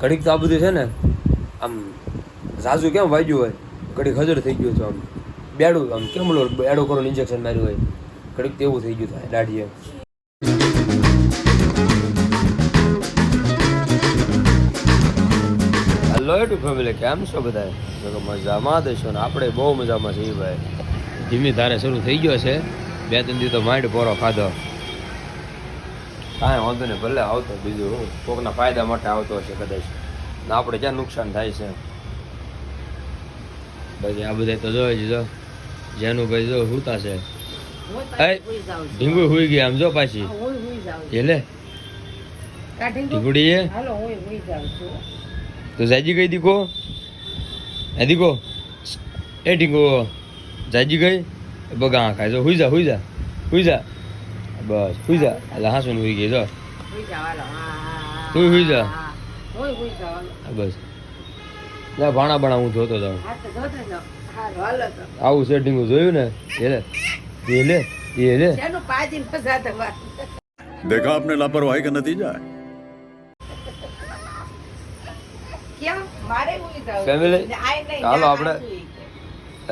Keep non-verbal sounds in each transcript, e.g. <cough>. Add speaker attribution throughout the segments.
Speaker 1: ઘડીક તો આ બધું છે ને, આમ ઝાઝું કેમ વાગ્યું હોય? ઘડીક હજર થઈ ગયું છે આમ. બેડું, આમ કેમ લો બેડો કરો ઇન્જેક્શન માર્યું હોય? ઘડીક એવું થઈ ગયું થાય દાઢીએ હેલો ટુ ફેમિલી કેમ છો બધા મજામાં દેશો ને, આપણે બહુ મજામાં છીએ ભાઈ. ધીમી ધારે શરૂ થઈ ગયો છે. બે ત્રણ દી તો માઇન્ડ પોરો ખાધો. કાંઈ વાંધો નહીં ભલે આવતો બીજું કોકના ફાયદા માટે આવતો હશે કદાચ. ને આપણે ક્યાં નુકસાન થાય છે? બાકી આ બધા તો જોઈ જ જો જેનું ભાઈ જો હુતા છે. એ ઢીંગુ હુઈ ગયા આમ જો પાછી. એ લે ઢીંગુડી એ? તો જાજી ગઈ દીકો? એ દીકો? એ ઢીંગો જાજી ગઈ? બગા ખાય જો હુઈ જા હુઈ જા હુઈ જા. બસ ફૂઈ જા એટલે હા સુન ગઈ જો સુઈ સુઈ જા બસ ના ભાણા ભાણા હું જોતો જાઉં આવું સેટિંગ જોયું ને એટલે એટલે
Speaker 2: એટલે દેખા આપને લાપરવાહી કે નતીજા
Speaker 1: ફેમિલી ચાલો આપણે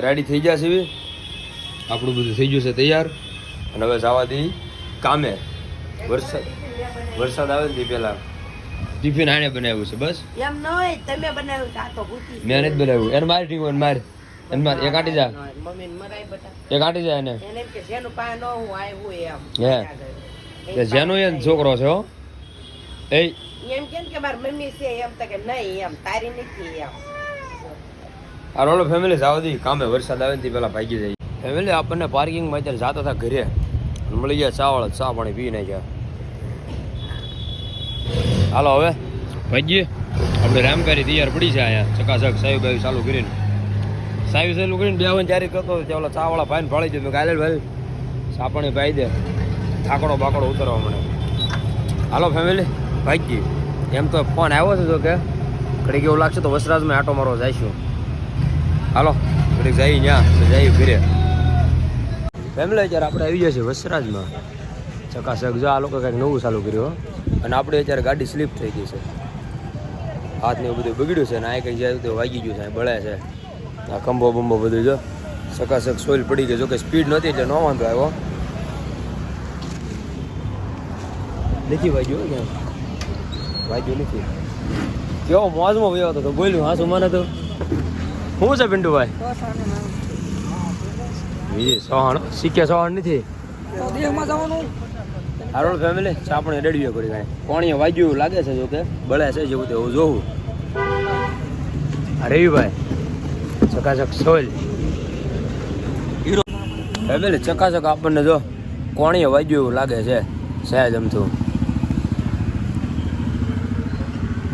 Speaker 1: રેડી થઈ ગયા છીએ આપણું બધું થઈ ગયું છે તૈયાર. અને હવે જવા દઈએ. કામે? વરસાદ વરસાદ આવે ને પેલા પહેલા. ટિફિન આને બનાવ્યું છે બસ?
Speaker 3: એમ ન હોય તમે બનાવ્યું તો આ તો ભૂતી
Speaker 1: મેં નથી બનાવ્યું. એને મારી એને માર. એને માર. એક આટી જા.
Speaker 3: મમ્મી મરાય બટા.
Speaker 1: એક આટી જા એને.
Speaker 3: એને એમ કે જેનું પા ન હું આય હું. એમ
Speaker 1: હે કે જેનો એ છોકરો છે હો. એ.
Speaker 3: એમ કેમ કે માર મમ્મી છે એમ તો કે નહીં એમ તારી નથી એમ.
Speaker 1: આ રોલો ફેમિલી જાવ દી. કામે વરસાદ આવે ને પેલા ભાગી જાય. ફેમિલી આપણને પાર્કિંગમાં અત્યારે જાતા હતા ઘરે. મળી ગયા ચા વાળા ચા પાણી પી નાખ્યા. હાલો હવે. ભાઈ આપણે રામકારી તૈયાર પડી છે અહીંયા. ચકાચક સાહેબ ભાઈ ચાલુ કરીને. સાહેબ ચાલુ કરીને બે વન જ્યારે કરતો ત્યાં ઓલા ચા વાળા ભાઈને ફાળી દે. મેં કાલે ભાઈ ચા પાણી પાઈ દે. થાકડો બાકડો ઉતરવા મને હાલો ફેમિલી ભાગી એમ તો ફોન આવ્યો છે તો કે. ઘડીક એવું લાગશે તો વસરાજમાં આટો મારવા જઈશું. હાલો ઘડીક જઈ ત્યાં તો જઈએ ફીરે ફેમિલી અત્યારે આપણે આવી જશે વસરાજમાં. ચકાસક જો આ લોકો કંઈક નવું ચાલુ કર્યું અને આપણે અત્યારે ગાડી સ્લીપ થઈ ગઈ છે. હાથને એવું બધું બગડ્યું છે ને આ કંઈક જાય તો વાગી ગયું છે બળે છે. આ ખંભો બંબો બધું જો. ચકાચક સોઈલ પડી ગઈ, જો કે સ્પીડ નહોતી એટલે નો વાંધો આવ્યો. નથી વાગ્યું ને. વાગ્યું નથી. કેવો મોજમાં વયો હતો તો બોલ્યું, હા મને તો? શું છે, પિન્ટુભાઈ? બીજી શીખ્યા સવાણ નથી? હારોળ ફેમિલી ચાપણી રેડવીએ કરી કાંઈ. કોણીએ વાગ્યું એવું લાગે છે જો કે. બળે છે જેવું તેવું જોવું. રવિભાઈ ચકાચક સોલ હીરો ફેમિલી ચકાચક આપણને જો કોણીએ વાગ્યું એવું લાગે છે. સહેજ અમથું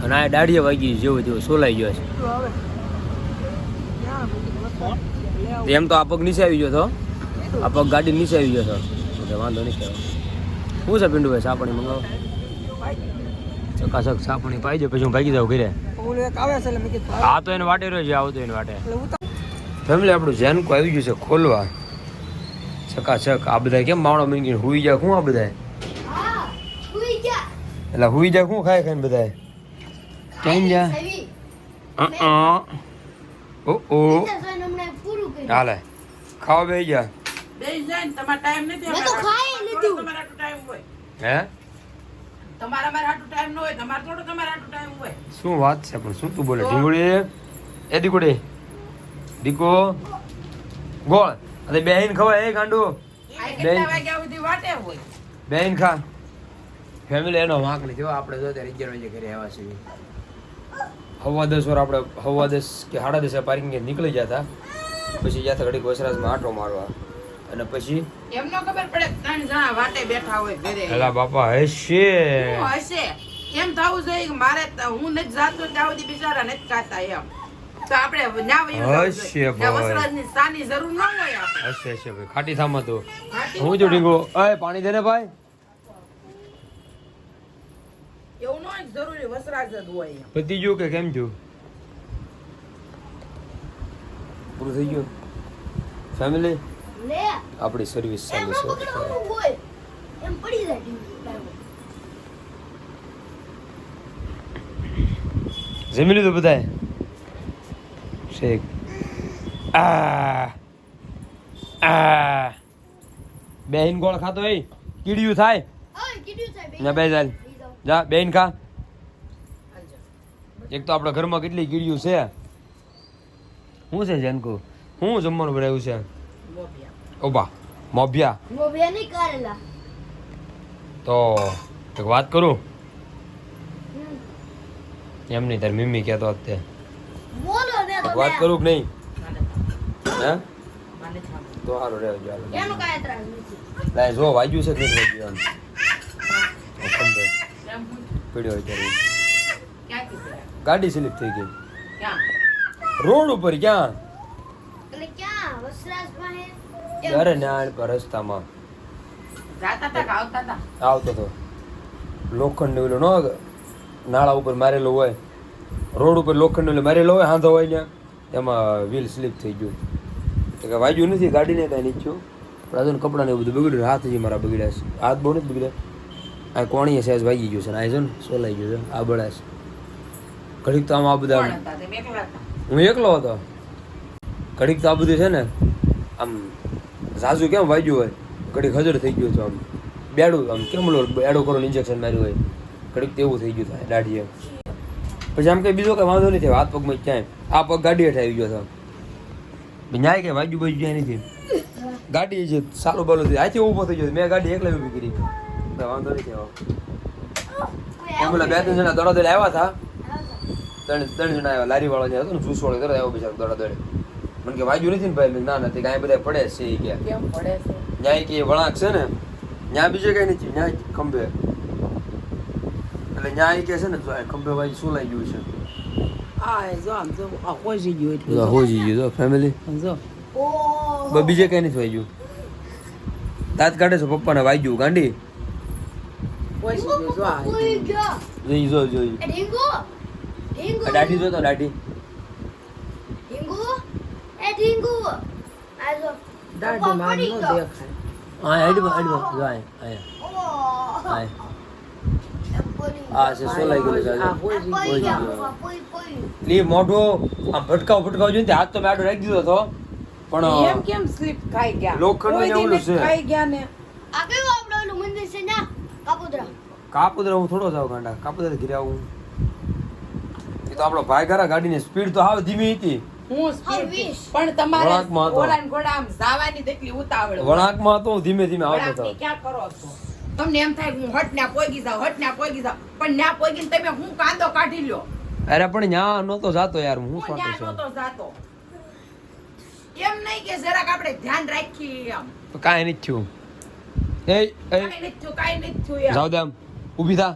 Speaker 1: અને આ દાઢીએ વાગી જેવું તેવું સોલાઈ ગયો છે. એમ તો આ પગ નીચે આવી ગયો હતો આ પગ ગાડી નીચે આવી ગયો હતો એટલે વાંધો નહીં કહેવાય. શું છે પિંડુભાઈ સાપણી મંગાવો. ચકાચક સાપણી પાઈ જાય પછી હું ભાગી જાઉં ઘરે. આ તો એને વાટે રહ્યો છે આવું તો એને વાટે. ફેમિલી આપણું જેનકો આવી ગયું છે ખોલવા. ચકાચક આ બધા કેમ માવડો મીંગી હુઈ જાય શું આ બધા એટલે હુઈ જાય શું ખાય ખાઈને બધા કેમ જા અ ઓ ઓ. હાલે. ખાવા બેહી ગયા.
Speaker 3: બેસી જાય ને તમારે ટાઈમ નથી
Speaker 4: મેં તો ખાઈ લીધું.
Speaker 3: તમારે તો ટાઈમ હોય.
Speaker 1: હે?
Speaker 3: તમારા મારા હાટુ ટાઈમ ન હોય તમારે થોડો તમારા હાટુ ટાઈમ હોય.
Speaker 1: શું વાત છે પણ શું તું બોલે? ઢીંગુડી? એ દીકુડી દીકો ગોળ. અરે બેહીન ખવા એ ગાંડુ
Speaker 3: બેહીન વાગ્યા સુધી વાટે હોય?
Speaker 1: બેહીન ખા. ફેમિલી એનો વાંક લીધો જો આપણે જો ત્યારે અગિયાર વાગે ઘરે આવ્યા છીએ. હવા દસ વાર આપણે હવા દસ કે સાડા દસે પાર્કિંગ નીકળી જતા પછી જ્યાં ઘડીક વસરાજમાં આટો મારવા. અને પછી
Speaker 3: એમનો ખબર પડે ત્રણ જણા વાતે બેઠા હોય ઘરે.
Speaker 1: એલા બાપા હશે.
Speaker 3: હશે? એમ થવું જોઈએ કે મારે હું નથી જાતો ત્યાં સુધી બિચારા નથી ખાતા એમ. તો આપણે ન્યા વયું
Speaker 1: હશે ભાઈ.
Speaker 3: સાની જરૂર ન હોય
Speaker 1: હશે હશે ભાઈ. ખાટી થામાં તો. હું જો ડીંગો પાણી દે ને ભાઈ.
Speaker 3: એવું ન કે જરૂરી વસરાજ જ હોય એમ.
Speaker 1: કે કેમ છું પૂરું થઈ ગયું? ફેમિલી આપણી સર્વિસ ચાલુ છે.
Speaker 4: એમ પડી જાય.
Speaker 1: જમી લીધું બધાએ? શેક. આ આ બેહીન ગોળ ખાતો એ કીડિયું થાય. ના બે ચાલ જા બેન ખા. એક તો આપણા ઘરમાં કેટલી કીડિયું છે. શું છે જનકો શું જમવાનું બનાવ્યું છે. ઓબા મોભિયા.
Speaker 4: મોભિયા નહીં કરેલા.
Speaker 1: તો એક વાત કરું? એમ નહીં તારી મમ્મી કહેતો તે.
Speaker 4: બોલો ને
Speaker 1: વાત કરું કે નહીં? હે? તો સારું રહેવું ચાલો
Speaker 4: એનો કાંઈ ત્રાસ નથી.
Speaker 1: લાય જો વાગ્યું છે કે નહીં વાગ્યું પીડ્યો હોય ત્યારે. ગાડી સ્લીપ થઈ ગઈ.
Speaker 3: ક્યાં?
Speaker 1: રોડ ઉપર ક્યાં?
Speaker 4: એટલે ક્યાં? વસરાજ પાસે
Speaker 1: અરે નાણ પર રસ્તામાં.
Speaker 3: આવતા તા?
Speaker 1: આવતો તો. લોખંડ ઓલું ન નાળા ઉપર મારેલો હોય. રોડ ઉપર લોખંડ ઓલું મારેલો હોય હાંધો હોય ને એમાં વ્હીલ સ્લીપ થઈ ગયું. કે વાગ્યું નથી ગાડીને કાંઈ નીચ્યું પણ હજુ કપડાં ને એવું બધું બગડ્યું હાથ જ મારા બગડ્યા છે. હાથ બહુ નથી બગડ્યા. આ કોણીએ સહેજ વાગી ગયું છે ને આ છે ને સોલાઈ ગયું છે આ બળા છે ઘડીક તો આમ આ બધા હું એકલો હતો. ઘડીક તો આ બધું છે ને આમ ઝાઝુ કેમ વાગ્યું હોય? ઘડીક હજર થઈ ગયું હતું આમ. બેડું આમ કેમ લો બેડું કરો ઇન્જેક્શન માર્યું હોય? ઘડીક તેવું થઈ ગયું થાય દાઢીએ પછી આમ કંઈ બીજો કંઈ વાંધો નથી હાથ પગમાં ક્યાંય. આ પગ ગાડી હેઠ આવી ગયો હતો. ન્યાય કે વાગ્યું બાજુ ક્યાંય નથી. ગાડી છે સારું બાલું થઈ આથી ઊભો થઈ ગયો મેં ગાડી એકલા ઊભી કરી. વાંધો નથી આવ્યો એમ બે ત્રણ જણા દોડા દોડે આવ્યા હતા. ત્રણ ત્રણ જણા આવ્યા લારી વાળો જે હતો ને જૂસ વાળો તરત આવ્યો બિચારો દોડા દોડે. મને કે વાગ્યું નથી ને ભાઈ? ના નથી કાંઈ બધા પડે છે. એ કે
Speaker 3: કેમ પડે છે?
Speaker 1: ન્યાય કે વળાંક છે ને ન્યા બીજે કઈ નથી ન્યાય ખંભે. એટલે ન્યાય કે છે ને જો ખંભે ભાઈ શું લાગ્યું ગયું છે?
Speaker 3: આ એ જો આમ આ ખોજી ગયું એટલું
Speaker 1: જો
Speaker 3: જો.
Speaker 1: હોજી ગયું જો ફેમિલી
Speaker 3: જો.
Speaker 1: બીજે કઈ નથી વાગ્યું. દાંત કાઢે છે પપ્પાને વાગ્યું ગાંડી. જોઈ જોઈ
Speaker 4: ઢીંગુ. ઢીંગુ.
Speaker 1: આ દાઢી જોતો દાઢી
Speaker 4: ઢીંગુ. એ ઢીંગુ. આજો જો.
Speaker 3: દાઢીમાં નો
Speaker 4: ગયો.
Speaker 3: દેખાય.
Speaker 1: હા હેડમાં હેડમાં જો આય આય આય આ છે સોલાઈ ગયું છે
Speaker 3: આ ગયું.
Speaker 4: ગયો.
Speaker 1: ગયો.
Speaker 4: પોઈ પડી પડી.
Speaker 1: લી મોઢો આમ ભટકાવ ભટકાવ જોઈને તે હાથ તો મેડો આડો રાખી દીધો હતો
Speaker 3: એમ
Speaker 1: પણ
Speaker 3: કેમ સ્લીપ ખાઈ ગયા લોખંડ
Speaker 1: ને
Speaker 3: એવું
Speaker 1: છે.
Speaker 3: ખાઈ ગયા ને
Speaker 4: આ કયું આપણો મંદિર છે ને કાપોદ્રા
Speaker 1: કાપુદરા હું થોડો જાવ ગાંડા કાપુદરા ઘરે આવું તો આપણો ભાઈ ખરા ગાડીની સ્પીડ તો હાવ ધીમી હતી.
Speaker 3: હું
Speaker 4: હા,
Speaker 3: speed થી.
Speaker 4: વીસ.
Speaker 3: પણ તમારે
Speaker 1: વળાંકમાં
Speaker 3: ઘોડા આમ જાવાની તેટલી ઉતાવળ
Speaker 1: વળાંકમાં તો હું ધીમે ધીમે આવતો હતો.
Speaker 3: ક્યાં કરો છો? તમને એમ થાય હું હટ ના પોગી જાવ હટ ના પોગી જાવ પણ ના પોગીને તમે હું કાંદો કાઢી લ્યો?
Speaker 1: અરે પણ ન્યા નહોતો જાતો યાર હું
Speaker 3: હું
Speaker 1: છું
Speaker 3: નહોતો જાતો. એમ નહીં કે જરાક આપણે ધ્યાન રાખીએ એમ.
Speaker 1: કાંઈ નથી થયું. એ એ.
Speaker 3: કાંઈ નથી થયું કાંઈ નથી થયું
Speaker 1: જાવ દે આમ ઊભી થા.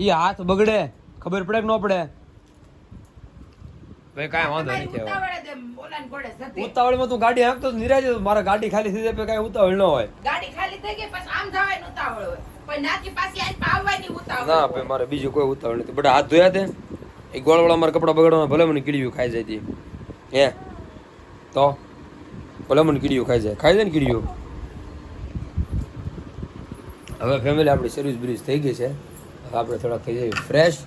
Speaker 1: ઈ હાથ બગડે ખબર પડે કે ન પડે? ભાઈ કાંઈ વાંધો
Speaker 3: નહીં કહેવાય.
Speaker 1: ઉતાવળમાં તું ગાડી હાંકતો તો નિરાજે તો મારા ગાડી ખાલી થઈ જાય કાંઈ ઉતાવળ ન હોય.
Speaker 3: ગાડી ખાલી થઈ ગઈ પછી આમ જવાની ઉતાવળ હોય. પણ નાથી ઉતાવળ
Speaker 1: ના
Speaker 3: હોય.
Speaker 1: ભાઈ મારે બીજું કોઈ ઉતાવળ નથી. બધા હાથ ધોયા તે. એ ગોળવાળા મારા કપડા બગાડવાના ભલે મને કીડીયું ખાઈ જાય તી. હે? તો? ભલે મને કીડીયું ખાઈ જાય. ખાઈ જાય ને કીડીયું હવે ફેમિલી આપણી સર્વિસ બ્રિજ થઈ ગઈ છે. હવે આપણે થોડાક થઈ જઈએ ફ્રેશ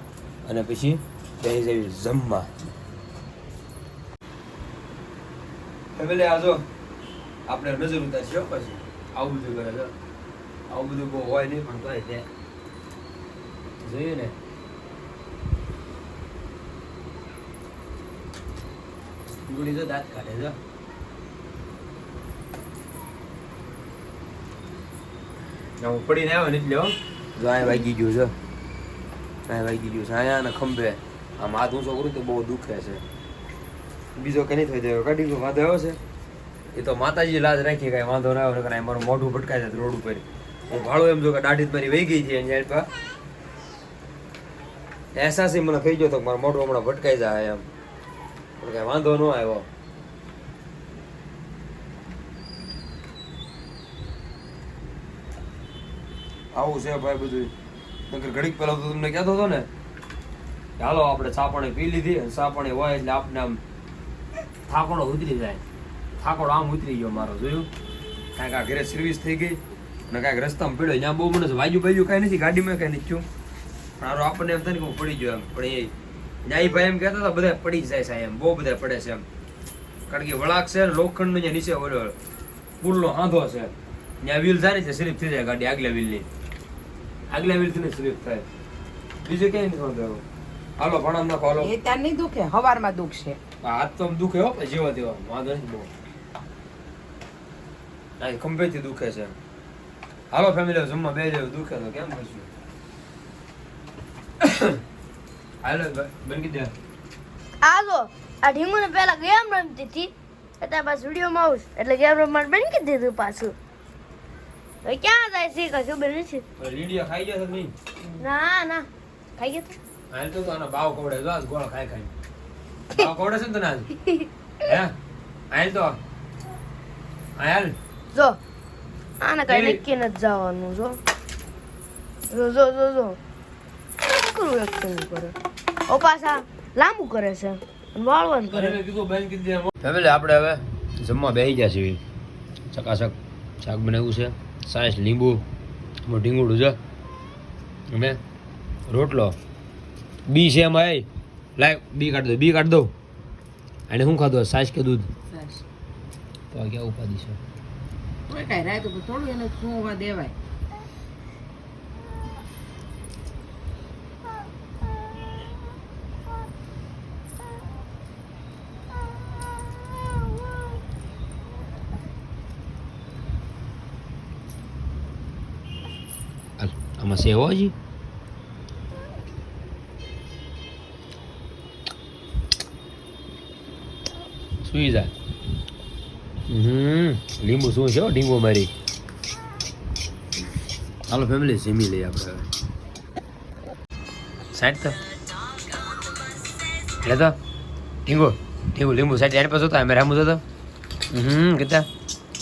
Speaker 1: અને પછી બેસી જઈએ જમવા. ફેમિલી આજો આપણે નજર ઉતારશો પછી. આવું બધું કરે છે. આવું બધું બહુ હોય નહીં, પણ તોય ત્યાં જોઈએ ને. ગુડી જો દાંત કાઢે છે. પડીને આવ્યો ને એટલે હો. જો આ વાગી ગયું છે. જાય વાગી ગયું છે. અહીંયા ને ખંભે. આમ હાથ ઊંચો કરું તો બહુ દુખે છે. બીજો કઈ થઈ જાય ગયો વાંધો આવ્યો છે. એ તો માતાજી લાજ રાખી, કઈ વાંધો ના આવ્યો નકર મારું મોઢું ભટકાય જાય રોડ ઉપર. હું ભાડો એમ જો કે દાઢી મારી વહી ગઈ છે અહીંયા પા અહેસાસ ય મને થઈ ગયો તો મારું મોઢું હમણાં ભટકાઈ જાય એમ. પણ કઈ વાંધો ન આવ્યો. આવું છે ભાઈ બધું. નકર ઘડીક પહેલાં તો તમને કહેતો હતો ને ચાલો આપણે સાપણે પી લીધી ચા હોય એટલે આપણે આમ થાકોડો ઉતરી જાય. થાકોડો આમ ઉતરી ગયો મારો, જોયું? કાંઈક આ ઘરે સર્વિસ થઈ ગઈ અને કાંઈક રસ્તામાં પડ્યો. ત્યાં બહુ મને વાજુ બાજુ કાંઈ નથી, ગાડીમાં કાંઈ નથી થયું પણ આરો આપણને એમ થાય ને પડી ગયો એમ. પણ એ ઈ ભાઈ એમ કહેતા હતા, બધા પડી જાય છે એમ. બહુ બધા પડે છે એમ. કારણ કે વળાક છે ને, લોખંડનો જે નીચે પુલનો હાંધો છે. ત્યાં વ્હીલ જાય છે સ્લીપ થઈ જાય ગાડી, આગલા વ્હીલની આગલા વ્હીલથી સ્લીપ થાય. બીજું ક્યાંય નથી વાંધો. હાલો ભણામ નાખો, હાલો.
Speaker 3: એ ત્યાં નહીં દુખે, હવારમાં દુખશે.
Speaker 1: હાથ તો દુખે હો જેવા તેવા. વાંધો નથી બહુ આ ખંભેથી દુખે છે. હાલો ફેમિલી જમવા બે જેવું દુખે તો કેમ કરશું <coughs> હાલો બન
Speaker 4: દે. હાલો આ ઢીંગુને પહેલા ગેમ રમતી હતી. અત્યારે પાછું વિડીયોમાં આવું એટલે ગેમ રમવાનું બંધ કરી દીધું પાછું. હવે ક્યાં જાય છે કઈ ખબર નથી.
Speaker 1: લીડિયા ખાઈ ગયા છે નહીં?
Speaker 4: ના ના. ખાઈ ગયા
Speaker 1: હાલ તો આનો ભાવ કવડે જો ગોળ ખાઈ ખાઈ ભાવ છે ને તને <laughs> હે? હાલ તો. હાલ
Speaker 4: જો આને કઈ નક્કી નથી જવાનું જો. જો જો જો જો. કરું એક કરે ઓ પાછા લાંબુ કરે છે વાળવાનું કરે.
Speaker 1: ફેમિલી આપણે હવે જમવા બેસી ગયા છીએ. ચકાચક શાક બનાવ્યું છે સાસ લીંબુ ઢીંગુડું છે. અને રોટલો. બી છે એમાં એ. લાય બી કાઢ દો બી કાઢ દો અને શું ખાધું સાસ કે દૂધ તો આ ક્યાં ઉપાધિ છે
Speaker 3: કોઈ કાંઈ રાખ્યું પણ થોડું એને સુવા દેવાય
Speaker 1: હાલ, આમાં સેવો સુઈ જા હમ લીંબુ શું છે હો, ડીંગો મારી હાલો ફેમિલી સીમી લઈએ આપણે હવે સાઈડ તો લે તો ઢીંગો ઢીંગો લીંબુ સાઈડ એની પાસે હતા મેરા રામુ તો હમ કીધા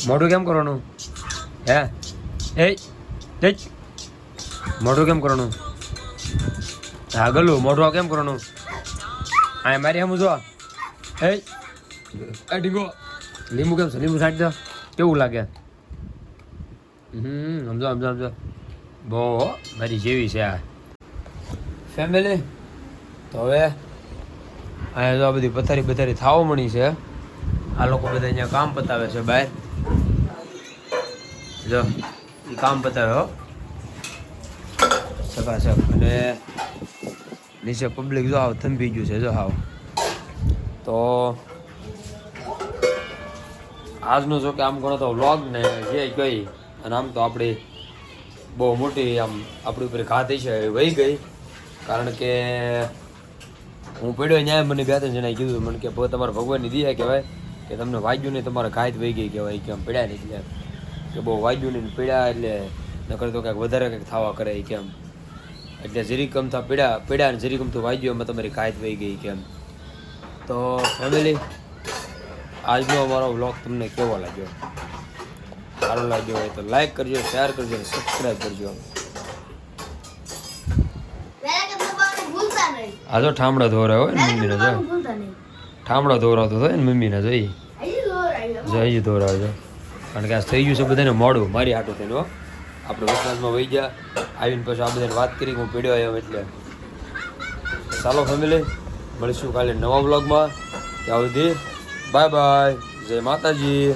Speaker 1: મોઢું કેમ કરવાનું હે એ એ મોઢું કેમ કરવાનું હા ગલું મોઢું કેમ કરવાનું હા મારી હમ જો એ ઢીંગો લીંબુ કેમ છે? લીંબુ સાઈડ દો. કેવું લાગે? હમ, સમજો સમજો સમજો. બહુ મારી જેવી છે આ. ફેમિલી તો હવે અહીંયા તો આ બધી પથારી પથારી થાવા મળી છે. આ લોકો બધા અહીંયા કામ પતાવે છે બહાર. જો એ કામ પતાવે, હો. સકાસક અને નીચે પબ્લિક જો આવ, થંભી ગયું છે, જો આવ. તો આજનો જો કે આમ ગણો તો વ્લોગ ને જે ગઈ, અને આમ તો આપણી બહુ મોટી આમ આપણી ઉપર ઘા થઈ છે વહી ગઈ. કારણ કે હું પડ્યો ન્યાય, મને બે ત્રણ જણાએ કીધું, મને કે તમારા ભગવાનની દિયા કહેવાય, કે તમને વાગ્યું નહીં તમારા ઘાત વહી ગઈ કહેવાય, કે આમ નહીં એટલે. કે બહુ વાગ્યું નહીં પડ્યા એટલે નકર તો કાંઈક વધારે કંઈક થવા કરે કેમ. એટલે જરી ગમતા પડ્યા પડ્યા અને જરી ગમતું વાગ્યું, એમાં તમારી ઘાત વહી ગઈ કેમ. તો ફેમિલી આજનો અમારો વ્લોગ તમને કેવો લાગ્યો? સારો લાગ્યો હોય તો લાઈક કરજો શેર કરજો અને સબસ્ક્રાઈબ કરજો. આ જો ઠામડા ધોરા હોય ને મમ્મીને જો. ઠામડા ધોરાવતો હોય ને મમ્મીને જોઈ
Speaker 4: જઈ દોરાય
Speaker 1: જો કારણ કે આ થઈ ગયું છે બધાને મોડું મારી હાટું થઈને હો. આપણે વસવાસમાં વહી ગયા. આવીને પછી આ બધાને વાત કરી હું પીડ્યો આવ્યો એટલે. ચાલો ફેમિલી મળીશું કાલે નવા બ્લોગમાં ત્યાં સુધી બાય બાય. જય માતાજી.